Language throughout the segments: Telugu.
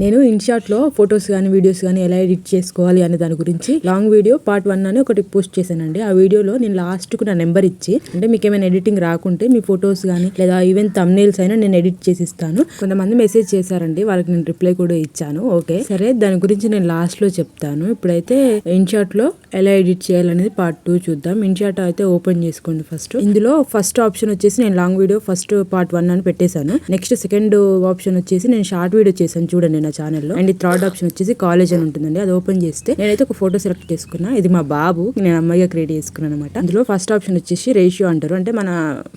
నేను ఇన్షాట్లో ఫొటోస్ కానీ వీడియోస్ కానీ ఎలా ఎడిట్ చేసుకోవాలి అనే దాని గురించి లాంగ్ వీడియో పార్ట్ వన్ అని ఒకటి పోస్ట్ చేశానండి. ఆ వీడియోలో నేను లాస్ట్కు నా నెంబర్ ఇచ్చి అంటే మీకు ఏమైనా ఎడిటింగ్ రాకుంటే మీ ఫొటోస్ కానీ లేదా ఈవెన్ తమ్నేల్స్ అయినా నేను ఎడిట్ చేసి ఇస్తాను కొంతమంది మెసేజ్ చేశారండి వాళ్ళకి నేను రిప్లై కూడా ఇచ్చాను. ఓకే సరే దాని గురించి నేను లాస్ట్లో చెప్తాను. ఇప్పుడైతే ఇన్షాట్లో ఎలా ఎడిట్ చేయాలనేది పార్ట్ టూ చూద్దాం. ఇన్షాట్ అయితే ఓపెన్ చేసుకోండి ఫస్ట్ ఇందులో ఫస్ట్ ఆప్షన్ వచ్చేసి నేను long video first part one అని పెట్టేశాను. నెక్స్ట్ సెకండ్ ఆప్షన్ వచ్చేసి నేను షార్ట్ వీడియో చేశాను. చూడండి నా ఛానల్లో అండ్ థర్డ్ ఆప్షన్ వచ్చేసి కాలేజ్ అని ఉంటుందండి. అది ఓపెన్ చేస్తే నేనైతే ఒక ఫోటో సెలెక్ట్ చేసుకున్నా. ఇది మా బాబు నేను అమ్మాయిగా క్రియేట్ చేసుకున్నాను అనమాట. అందులో ఫస్ట్ ఆప్షన్ వచ్చేసి రేషియో అంటారు. అంటే మన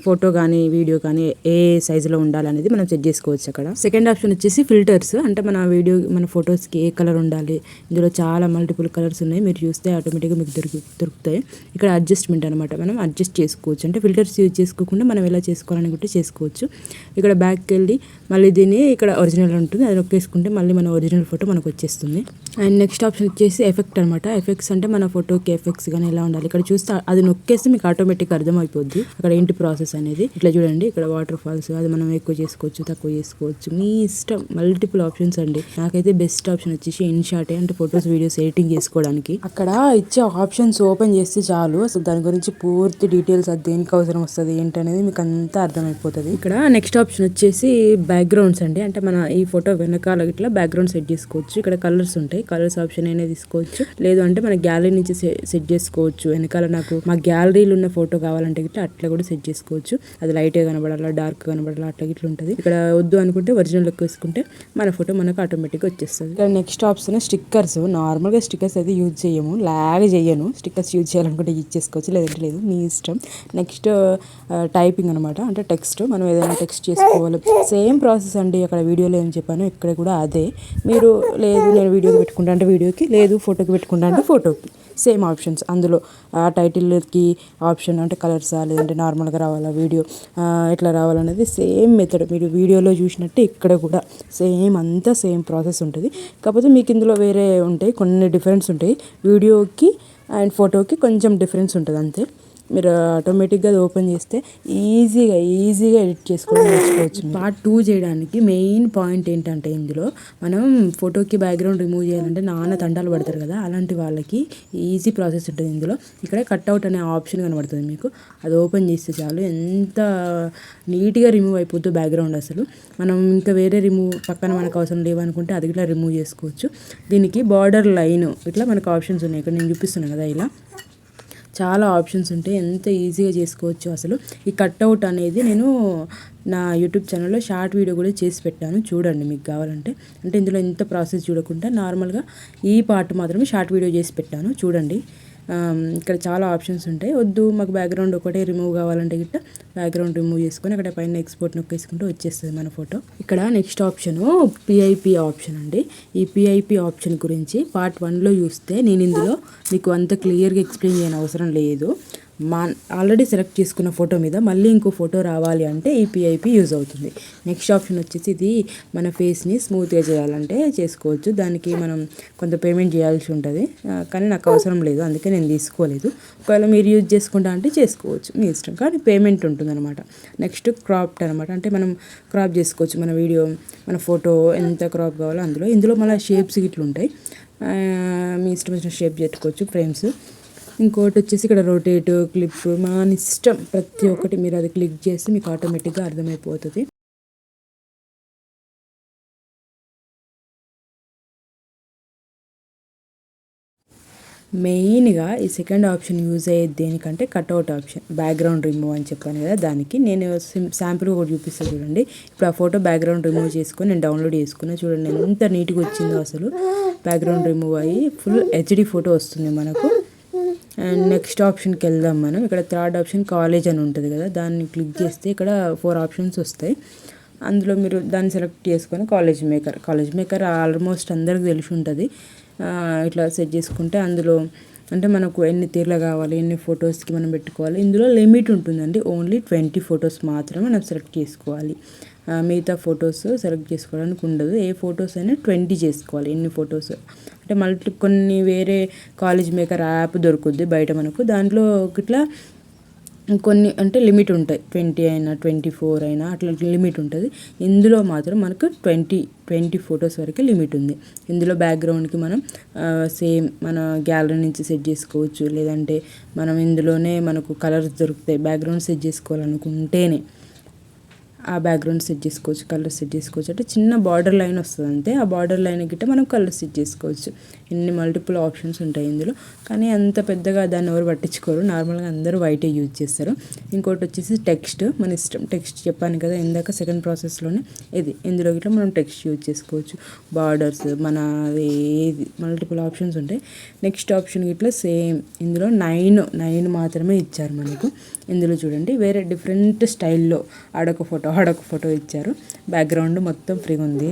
ఫోటో కానీ వీడియో కానీ ఏ సైజులో ఉండాలనేది మనం సెట్ చేసుకోవచ్చు అక్కడ. సెకండ్ ఆప్షన్ వచ్చేసి ఫిల్టర్స్ అంటే మన వీడియో మన ఫొటోస్కి ఏ కలర్ ఉండాలి ఇందులో చాలా మల్టిపుల్ కలర్స్ ఉన్నాయి. మీరు చూస్తే ఆటోమేటిక్గా మీకు దొరికి దొరుకుతాయి. ఇక్కడ అడ్జస్ట్మెంట్ అనమాట. మనం అడ్జస్ట్ చేసుకోవచ్చు. అంటే ఫిల్టర్స్ యూజ్ చేసుకోకుండా మనం ఎలా చేసుకోవాలని కూడా చేసుకోవచ్చు. ఇక్కడ బ్యాక్కి వెళ్ళి మళ్ళీ దీన్ని ఇక్కడ ఒరిజినల్ ఉంటుంది. అది నొక్కేసుకుంటే మళ్ళీ మన ఒరిజినల్ ఫోటో మనకు వచ్చేస్తుంది అండ్ నెక్స్ట్ ఆప్షన్ వచ్చేసి ఎఫెక్ట్ అనమాట ఎఫెక్ట్స్ అంటే మన ఫోటోకి ఎఫెక్ట్స్ కానీ ఎలా ఉండాలి? ఇక్కడ చూస్తే అది నొక్కేస్తే మీకు ఆటోమేటిక్ అర్థమైపోద్ది. అక్కడ ఏంటి ప్రాసెస్ అనేది. ఇట్లా చూడండి ఇక్కడ వాటర్ ఫాల్స్ అది మనం ఎక్కువ చేసుకోవచ్చు తక్కువ చేసుకోవచ్చు. మీ ఇష్టం. మల్టిపుల్ ఆప్షన్స్ అండి. నాకైతే బెస్ట్ ఆప్షన్ వచ్చేసి ఇన్షాటే అంటే ఫొటోస్ వీడియోస్ ఎడిటింగ్ చేసుకోవడానికి. అక్కడ ఇచ్చే ఆప్షన్స్ ఓపెన్ చేస్తే చాలు. అసలు దాని గురించి పూర్తి డీటెయిల్స్ అది దేనికి అవసరం వస్తుంది ఏంటనేది మీకు అంతా అర్థమైపోతుంది. ఇక్కడ నెక్స్ట్ ఆప్షన్ వచ్చేసి బ్యాక్గ్రౌండ్స్ అండి. అంటే మన ఈ ఫోటో వెనకాల ఇట్లా బ్యాక్గ్రౌండ్ సెట్ చేసుకోవచ్చు. ఇక్కడ కలర్స్ ఉంటాయి. కలర్స్ ఆప్షన్ అయినా తీసుకోవచ్చు. లేదు అంటే మన గ్యాలరీ నుంచి సెట్ చేసుకోవచ్చు. వెనకాల నాకు మా గ్యాలరీలో ఉన్న ఫోటో కావాలంటే గిట్ల అట్లా కూడా సెట్ చేసుకోవచ్చు. అది లైట్ కనబడాలా డార్క్ కనబడాలా అట్లా గిట్లా ఉంటుంది. ఇక్కడ వద్దు అనుకుంటే ఒరిజినల్ లుక్ వేసుకుంటే మన ఫోటో మనకు ఆటోమేటిక్ వచ్చేస్తుంది. ఇక్కడ నెక్స్ట్ ఆప్షన్ స్టిక్కర్స్ నార్మల్గా స్టిక్కర్స్ అయితే యూజ్ చేయము. లాగ్ చేయను. స్టిక్కర్స్ యూజ్ చేయాలనుకుంటే యూజ్ చేసుకోవచ్చు. లేదంటే లేదు. మీ ఇష్టం. నెక్స్ట్ టైపింగ్ అనమాట అంటే టెక్స్ట్ మనం ఏదైనా టెక్స్ట్ చేసుకోవాలి? సేమ్ ప్రాసెస్ అండి. అక్కడ వీడియోలో ఏం చెప్పాను ఇక్కడ కూడా అదే. మీరు లేదు నేను వీడియోకి పెట్టుకుంటా అంటే వీడియోకి లేదు ఫోటోకి పెట్టుకుంటా అంటే ఫోటోకి. సేమ్ ఆప్షన్స్ అందులో ఆ టైటిల్కి ఆప్షన్ అంటే కలర్సా లేదంటే నార్మల్గా రావాలా వీడియో ఎట్లా రావాలనేది సేమ్ మెథడ్ మీరు వీడియోలో చూసినట్టే ఇక్కడ కూడా సేమ్ అంతా సేమ్ ప్రాసెస్ ఉంటుంది. కాకపోతే మీకు ఇందులో వేరే ఉంటాయి కొన్ని డిఫరెన్స్ ఉంటాయి. వీడియోకి అండ్ ఫోటోకి కొంచెం డిఫరెన్స్ ఉంటుంది అంతే. మీరు ఆటోమేటిక్గా అది ఓపెన్ చేస్తే ఈజీగా ఈజీగా ఎడిట్ చేసుకోవడం నేర్చుకోవచ్చు పార్ట్ టూ చేయడానికి మెయిన్ పాయింట్ ఏంటంటే ఇందులో మనం ఫోటోకి బ్యాక్గ్రౌండ్ రిమూవ్ చేయాలంటే నాన్న తండాలు పడతారు కదా అలాంటి వాళ్ళకి ఈజీ ప్రాసెస్ ఉంటుంది ఇందులో. ఇక్కడ కట్అవుట్ అనే ఆప్షన్ కనబడుతుంది మీకు. అది ఓపెన్ చేస్తే చాలు. ఎంత నీట్గా రిమూవ్ అయిపోతుంది బ్యాక్గ్రౌండ్ అసలు. మనం ఇంకా వేరే రిమూవ్ పక్కన మనకు అవసరం లేవనుకుంటే అది ఇట్లా రిమూవ్ చేసుకోవచ్చు. దీనికి బార్డర్ లైన్ ఇట్లా మనకు ఆప్షన్స్ ఉన్నాయి. ఇక్కడ నేను చూపిస్తున్నాను కదా ఇలా. చాలా ఆప్షన్స్ ఉంటాయి ఎంత ఈజీగా చేసుకోవచ్చు అసలు. ఈ కట్అవుట్ అనేది నేను నా యూట్యూబ్ ఛానల్లో షార్ట్ వీడియో కూడా చేసి పెట్టాను. చూడండి మీకు కావాలంటే. అంటే ఇందులో ఎంత ప్రాసెస్ చూడకుండా నార్మల్గా ఈ పార్ట్ మాత్రమే షార్ట్ వీడియో చేసి పెట్టాను. చూడండి. ఇక్కడ చాలా ఆప్షన్స్ ఉంటాయి. వద్దు మాకు బ్యాక్గ్రౌండ్ ఒకటే రిమూవ్ కావాలంటే గిట్ట బ్యాక్గ్రౌండ్ రిమూవ్ చేసుకొని అక్కడ పైన ఎక్స్పోర్ట్ నొక్కేసుకుంటూ వచ్చేస్తుంది మన ఫోటో ఇక్కడ నెక్స్ట్ ఆప్షన్ పిఐపి ఆప్షన్ అండి. ఈ పిఐపి ఆప్షన్ గురించి పార్ట్ వన్లో చూస్తే నేను ఇందులో మీకు అంత క్లియర్గా ఎక్స్ప్లెయిన్ చేయని అవసరం లేదు. మా ఆల్రెడీ సెలెక్ట్ చేసుకున్న ఫోటో మీద మళ్ళీ ఇంకో ఫోటో రావాలి అంటే ఈ పిఐపి యూజ్ అవుతుంది. నెక్స్ట్ ఆప్షన్ వచ్చేసి ఇది మన ఫేస్ని స్మూత్గా చేయాలంటే చేసుకోవచ్చు. దానికి మనం కొంత పేమెంట్ చేయాల్సి ఉంటుంది. కానీ నాకు అవసరం లేదు. అందుకే నేను తీసుకోలేదు. ఒకవేళ మీరు యూజ్ చేసుకుంటా అంటే చేసుకోవచ్చు. మీ ఇష్టం. కానీ పేమెంట్ ఉంటుంది అనమాట నెక్స్ట్ క్రాప్ట్ అనమాట అంటే మనం క్రాప్ చేసుకోవచ్చు. మన వీడియో మన ఫోటో ఎంత క్రాప్ కావాలో అందులో. ఇందులో మళ్ళీ షేప్స్ గిట్లు ఉంటాయి మీ ఇష్టం వచ్చిన షేప్ పెట్టుకోవచ్చు ఫ్రేమ్స్ ఇంకోటి వచ్చేసి ఇక్కడ రొటేట్ క్లిప్ మన ఇష్టం. ప్రతి ఒక్కటి మీరు అది క్లిక్ చేస్తే మీకు ఆటోమేటిక్గా అర్థమైపోతుంది. మెయిన్గా ఈ సెకండ్ ఆప్షన్ యూజ్ అయ్యేది దేనికంటే కట్అవుట్ ఆప్షన్ బ్యాక్గ్రౌండ్ రిమూవ్ అని చెప్పాను కదా దానికి. నేను శాంపుల్ కూడా చూపిస్తాను చూడండి. ఇప్పుడు ఆ ఫోటో బ్యాక్గ్రౌండ్ రిమూవ్ చేసుకొని నేను డౌన్లోడ్ చేసుకున్నా చూడండి ఎంత నీట్గా వచ్చిందో అసలు. బ్యాక్గ్రౌండ్ రిమూవ్ అయ్యి ఫుల్ హెచ్డి ఫోటో వస్తుంది మనకు. అండ్ నెక్స్ట్ ఆప్షన్కి వెళ్దాం మనం. ఇక్కడ థర్డ్ ఆప్షన్ కాలేజ్ అని ఉంటుంది కదా దాన్ని క్లిక్ చేస్తే ఇక్కడ ఫోర్ ఆప్షన్స్ వస్తాయి. అందులో మీరు దాన్ని సెలెక్ట్ చేసుకొని collage maker collage maker almost అందరికి తెలిసి ఉంటుంది. ఇట్లా సెట్ చేసుకుంటే అందులో అంటే మనకు ఎన్ని తీర్లు కావాలి ఎన్ని ఫొటోస్కి మనం పెట్టుకోవాలి ఇందులో లిమిట్ ఉంటుందండి. ఓన్లీ ట్వంటీ ఫొటోస్ మాత్రమే మనం సెలెక్ట్ చేసుకోవాలి. మిగతా ఫొటోస్ సెలెక్ట్ చేసుకోవడానికి ఉండదు. ఏ ఫొటోస్ అయినా ట్వంటీ చేసుకోవాలి ఎన్ని ఫొటోస్ అంటే మల్టీ కొన్ని వేరే కాలేజ్ మేకర్ యాప్ దొరుకుద్ది బయట మనకు. దాంట్లో ఇట్లా కొన్ని అంటే లిమిట్ ఉంటాయి. ట్వంటీ అయినా ట్వంటీ ఫోర్ అయినా అట్లా లిమిట్ ఉంటుంది. ఇందులో మాత్రం మనకు ట్వంటీ ట్వంటీ ఫొటోస్ వరకే లిమిట్ ఉంది. ఇందులో బ్యాక్గ్రౌండ్కి మనం సేమ్ మన గ్యాలరీ నుంచి సెట్ చేసుకోవచ్చు. లేదంటే మనం ఇందులోనే మనకు కలర్స్ దొరుకుతాయి. బ్యాక్గ్రౌండ్ సెట్ చేసుకోవాలనుకుంటేనే ఆ బ్యాక్గ్రౌండ్ సెట్ చేసుకోవచ్చు కలర్ సెట్ చేసుకోవచ్చు. అంటే చిన్న బార్డర్ లైన్ వస్తుంది అంతే ఆ బార్డర్ లైన్ గిట్ట మనం కలర్ సెట్ చేసుకోవచ్చు. ఎన్ని మల్టిపుల్ ఆప్షన్స్ ఉంటాయి ఇందులో. కానీ అంత పెద్దగా దాన్ని ఎవరు పట్టించుకోరు. నార్మల్గా అందరూ వైటే యూజ్ చేస్తారు. ఇంకోటి వచ్చేసి టెక్స్ట్ మన ఇష్టం టెక్స్ట్ చెప్పాను కదా ఇందాక సెకండ్ ప్రాసెస్లోనే ఇది. ఇందులో గిట్ల మనం టెక్స్ట్ యూజ్ చేసుకోవచ్చు. బార్డర్స్ మన అది ఏది మల్టిపుల్ ఆప్షన్స్ ఉంటాయి. నెక్స్ట్ ఆప్షన్ గిట్ల సేమ్ ఇందులో నైన్ నైన్ మాత్రమే ఇచ్చారు మనకు. ఇందులో చూడండి వేరే డిఫరెంట్ స్టైల్లో ఆడొక ఫోటో ఆడొక ఫోటో ఇచ్చారు. బ్యాక్గ్రౌండ్ మొత్తం ఫ్రీగా ఉంది.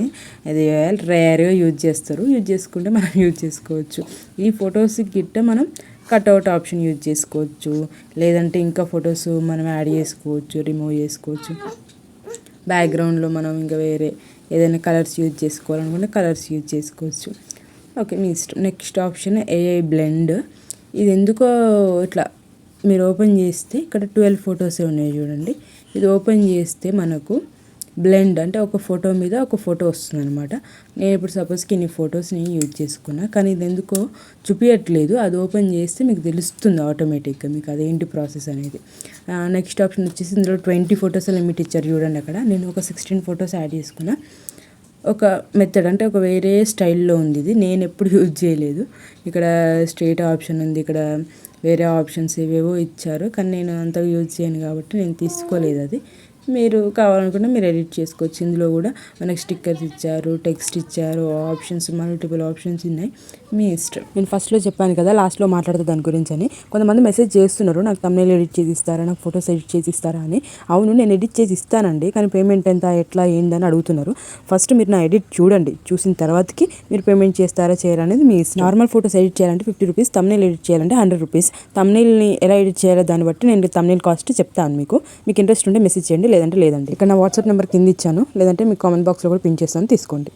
అది రేర్గా యూజ్ చేస్తారు. యూజ్ చేసుకుంటే మనం యూజ్ చేసుకోవచ్చు. ఈ ఫొటోస్ గిట్ట మనం కట్అవుట్ ఆప్షన్ యూజ్ చేసుకోవచ్చు. లేదంటే ఇంకా ఫొటోస్ మనం యాడ్ చేసుకోవచ్చు రిమూవ్ చేసుకోవచ్చు. బ్యాక్గ్రౌండ్లో మనం ఇంకా వేరే ఏదైనా కలర్స్ యూజ్ చేసుకోవాలనుకుంటే కలర్స్ యూజ్ చేసుకోవచ్చు. ఓకే మీ ఇష్టం. Next option AI blend. ఇది ఎందుకో ఇట్లా మీరు ఓపెన్ చేస్తే ఇక్కడ ట్వెల్వ్ ఫొటోసే ఉన్నాయి చూడండి. ఇది ఓపెన్ చేస్తే మనకు బ్లెండ్ అంటే ఒక ఫోటో మీద ఒక ఫోటో వస్తుంది అనమాట నేను ఇప్పుడు సపోజ్కి ఇన్ని ఫొటోస్ని యూజ్ చేసుకున్నా కానీ ఇది ఎందుకో చూపించట్లేదు అది ఓపెన్ చేస్తే మీకు తెలుస్తుంది ఆటోమేటిక్గా మీకు అదేంటి ప్రాసెస్ అనేది. నెక్స్ట్ ఆప్షన్ వచ్చేసి ఇందులో ట్వంటీ ఫొటోస్ లిమిట్ ఇచ్చారు చూడండి అక్కడ. నేను ఒక సిక్స్టీన్ ఫొటోస్ యాడ్ చేసుకున్నా. ఒక మెథడ్ అంటే ఒక వేరే స్టైల్లో ఉంది ఇది. నేను ఎప్పుడు యూజ్ చేయలేదు. ఇక్కడ స్ట్రేట్ ఆప్షన్ ఉంది ఇక్కడ వేరే ఆప్షన్స్ ఏవేవో ఇచ్చారు. కానీ నేను అంతగా యూజ్ చేయను కాబట్టి నేను తీసుకోలేదు అది. మీరు కావాలనుకుంటే మీరు ఎడిట్ చేసుకోవచ్చు. ఇందులో కూడా మనకి స్టిక్కర్స్ ఇచ్చారు టెక్స్ట్ ఇచ్చారు ఆప్షన్స్ మల్టిపుల్ ఆప్షన్స్ ఉన్నాయి. మీ ఇష్టం. నేను ఫస్ట్లో చెప్పాను కదా లాస్ట్లో మాట్లాడతా దాని గురించి అని. కొంతమంది మెసేజ్ చేస్తున్నారు నాకు తమిళ ఎడిట్ చేసి ఇస్తారా నాకు ఫొటోస్ ఎడిట్ చేసి ఇస్తారా అని. అవును నేను ఎడిట్ చేసి ఇస్తానండి కానీ పేమెంట్ ఎంత ఎట్లా ఏందని అడుగుతున్నారు. ఫస్ట్ మీరు నా ఎడిట్ చూడండి. చూసిన తర్వాతకి మీరు పేమెంట్ చేస్తారా చేయరా అనేది మీ ఇష్టం. నార్మల్ ఫొటోస్ ఎడిట్ చేయాలంటే ఫిఫ్టీ రూపీస్ తమిళ ఎడిట్ చేయాలంటే హండ్రెడ్ రూపీస్ తమిళని ఎలా ఎడిట్ చేయాలో దాన్ని బట్టి నేను తమిళ కాస్ట్ చెప్తాను మీకు. మీకు ఇంట్రెస్ట్ ఉంటే మెసేజ్ చేయండి లేదంటే లేదండి. ఇక్కడ నా వాట్సాప్ నెంబర్ కింద ఇచ్చాను. లేదంటే మీ కామెంట్ బాక్స్లో కూడా పిన్ చేస్తాను. తీసుకోండి.